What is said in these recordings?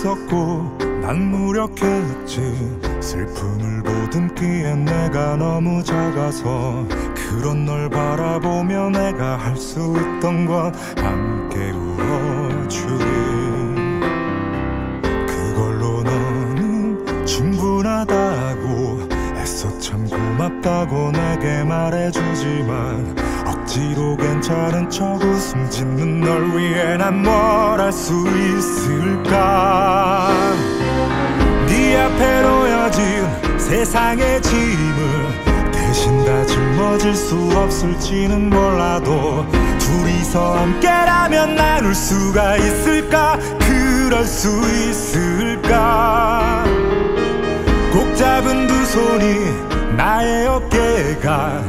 있었고 난 무력했지. 슬픔을 보듬기에 내가 너무 작아서 그런 널 바라보며 내가 할 수 있던 건 함께 울어주기. 그걸로 너는 충분하다고. 애써 참 고맙다고 내게 말해주지만 억지로 괜찮은 척 웃음 짓는 널 위해 난 뭘 할 수 있을까? 네 앞에 놓여진 세상의 짐을 대신 다 짊어질 수 없을지는 몰라도 둘이서 함께라면 나눌 수가 있을까? 그럴 수 있을까? 꼭 잡은 두 손이 나의 어깨가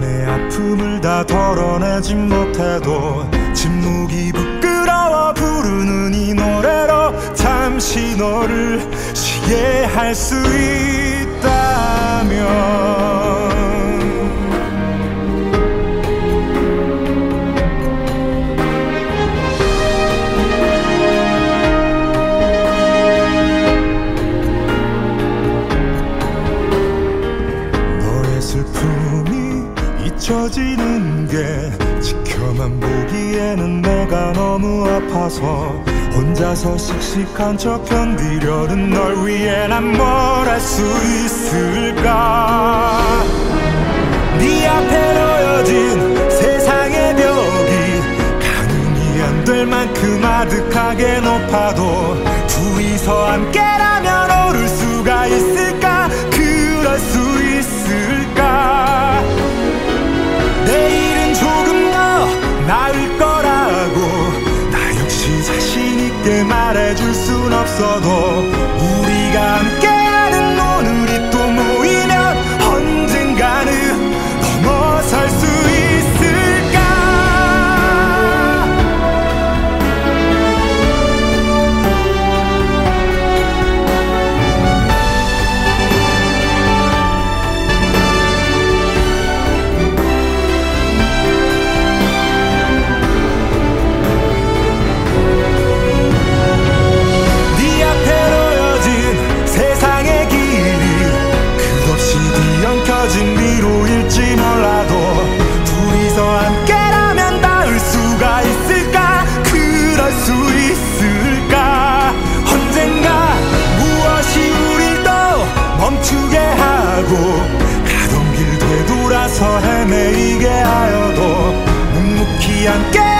네 안의 아픔을 다 덜어내지 못해도 침묵이 부끄러워 부르는 이 노래로 잠시 너를 쉬게 할수 있다면 잊혀지는 게 지켜만 보기에는 내가 너무 아파서 혼자서 씩씩한 척 견디려는 널 위해 난 뭘 할 수 있을까? 네 앞에 놓여진 세상의 벽이 가늠이 안 될 만큼 아득하게 높아도 둘이서 함께라면 하고 나 역시 자신 있게 말해줄 순 없어도 again.